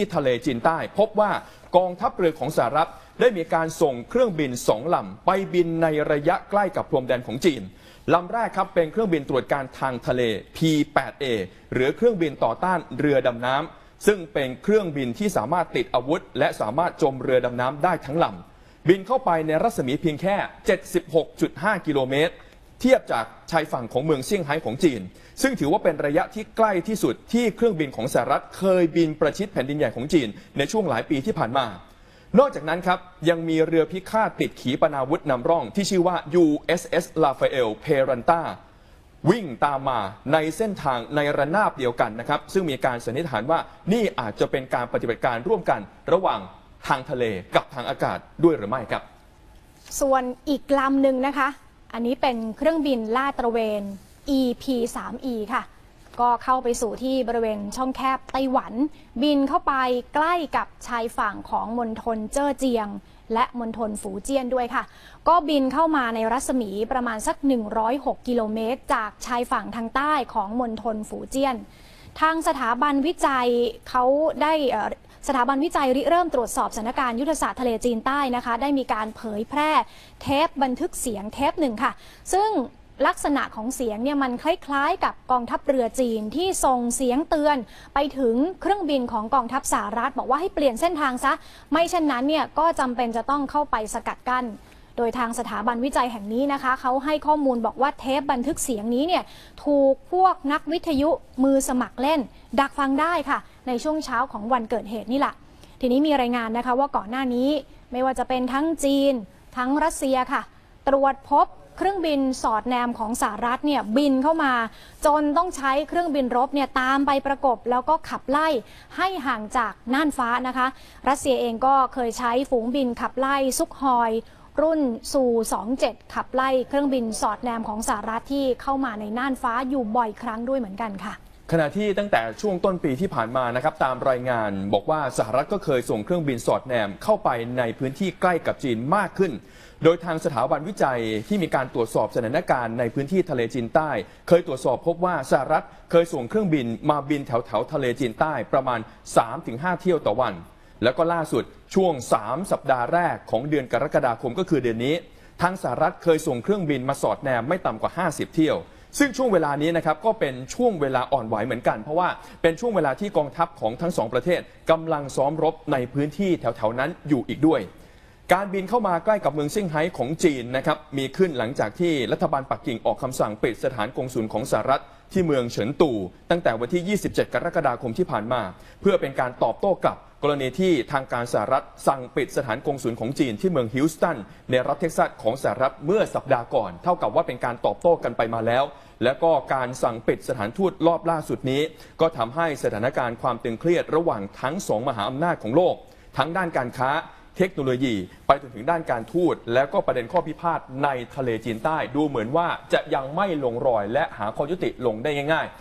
ที่ทะเลจีนใต้ พบว่ากองทัพเรือของสหรัฐได้มีการส่งเครื่องบินสองลำไปบินในระยะใกล้กับพรมแดนของจีนลำแรกครับเป็นเครื่องบินตรวจการทางทะเล P-8A หรือเครื่องบินต่อต้านเรือดำน้ำซึ่งเป็นเครื่องบินที่สามารถติดอาวุธ และสามารถจมเรือดำน้ำได้ทั้งลำบินเข้าไปในรัศมีเพียงแค่ 76.5 กิโลเมตร เทียบจากชายฝั่งของเมืองเซี่ยงไฮ้ของจีน ซึ่งถือว่าเป็นระยะที่ใกล้ที่สุดที่เครื่องบินของสหรัฐเคยบินประชิดแผ่นดินใหญ่ของจีน ในช่วงหลายปีที่ผ่านมา นอกจากนั้นครับยังมีเรือพิฆาตติดขีปนาวุธนำร่องที่ชื่อว่า USS Rafael Peralta วิ่งตามมาในเส้นทางในระนาบเดียวกันนะครับ ซึ่งมีการสันนิษฐานว่านี่อาจจะเป็นการปฏิบัติการร่วมกันระหว่างทางทะเลกับทางอากาศด้วยหรือไม่ครับ ส่วนอีกลำหนึ่งนะคะ อันนี้เป็นเครื่องบินลาดตระเวน EP3E ค่ะ ก็เข้าไปสู่ที่บริเวณช่องแคบไต้หวัน บินเข้าไปใกล้กับชายฝั่งของมณฑลเจ้อเจียง และมณฑลฝูเจี้ยนด้วยค่ะ ก็บินเข้ามาในรัศมีประมาณสัก 106 กิโลเมตร จากชายฝั่งทางใต้ของมณฑลฝูเจี้ยน ทางสถาบันวิจัยเขาได้ สถาบันวิจัยริเริ่มตรวจสอบสถานการณ์ยุทธศาสตร์ทะเลจีนใต้นะคะ ได้มีการเผยแพร่เทปบันทึกเสียงเทปหนึ่งค่ะ ซึ่งลักษณะของเสียงเนี่ยมันคล้ายๆ กับกองทัพเรือจีนที่ส่งเสียงเตือน ไปถึงเครื่องบินของกองทัพสหรัฐ บอกว่าให้เปลี่ยนเส้นทางซะ ไม่เช่นนั้นเนี่ยก็จำเป็นจะต้องเข้าไปสกัดกั้นโดยทางสถาบันวิจัยแห่งนี้นะคะเขาให้ข้อมูลบอกว่าเทปบันทึกเสียงนี้เนี่ยถูกพวกนักวิทยุมือสมัครเล่น ดักฟังได้ค่ะ ในช่วงเช้าของวันเกิดเหตุนี่แหละ ทีนี้มีรายงานนะคะว่าก่อนหน้านี้ไม่ว่าจะเป็นทั้งจีน ทั้งรัสเซียค่ะ ตรวจพบเครื่องบินสอดแนมของสหรัฐเนี่ยบินเข้ามา จนต้องใช้เครื่องบินรบเนี่ยตามไปประกบ แล้วก็ขับไล่ให้ห่างจากน่านฟ้านะคะ รัสเซียเองก็เคยใช้ฝูงบินขับไล่ซุกฮอยรุ่นซู27 ขับไล่เครื่องบินสอดแนมของสหรัฐที่เข้ามาในน่านฟ้าอยู่บ่อยครั้งด้วยเหมือนกันค่ะ ขณะที่ตั้งแต่ช่วงต้นปีที่ผ่านมานะครับตามรายงานบอกว่าสหรัฐก็เคยส่งเครื่องบินสอดแนมเข้าไปในพื้นที่ใกล้กับจีนมากขึ้น โดยทางสถาบันวิจัยที่มีการตรวจสอบสถานการณ์ในพื้นที่ทะเลจีนใต้ เคยตรวจสอบพบว่าสหรัฐเคยส่งเครื่องบินมาบินแถวแถวๆทะเลจีนใต้ประมาณ 3-5 เที่ยวต่อวัน แล้วก็ล่าสุดช่วง 3 สัปดาห์แรกของเดือนกรกฎาคมก็คือเดือนนี้ ทางสหรัฐเคยส่งเครื่องบินมาสอดแนมไม่ต่ำกว่า 50 เที่ยว ซึ่งช่วงเวลานี้นะครับก็เป็นช่วงเวลาอ่อนไหวเหมือนกัน เพราะว่าเป็นช่วงเวลาที่กองทัพของทั้งสองประเทศกำลังซ้อมรบในพื้นที่แถวๆนั้นอยู่อีกด้วย การบินเข้ามาใกล้กับเมืองเซี่ยงไฮ้ของจีนนะครับมีขึ้นหลังจากที่รัฐบาลปักกิ่งออกคำสั่งปิดสถานกงสุลของสหรัฐที่เมืองเฉินตู่ตั้งแต่วันที่ 27 กรกฎาคมที่ผ่านมา เพื่อเป็นการตอบโต้กลับ กรณีที่ทางการสหรัฐสั่งปิดสถานกงสุลของจีนที่เมืองฮิวสตันในรัฐเท็กซัสของสหรัฐเมื่อสัปดาห์ก่อน เท่ากับว่าเป็นการตอบโต้กันไปมาแล้ว และก็การสั่งปิดสถานทูตรอบล่าสุดนี้ ก็ทำให้สถานการณ์ความตึงเครียดระหว่างทั้งสองมหาอำนาจของโลก ทั้งด้านการค้าเทคโนโลยี ไปจนถึงด้านการทูต แล้วก็ประเด็นข้อพิพาทในทะเลจีนใต้ดูเหมือนว่าจะยังไม่ลงรอยและหาข้อยุติลงได้ง่าย ๆ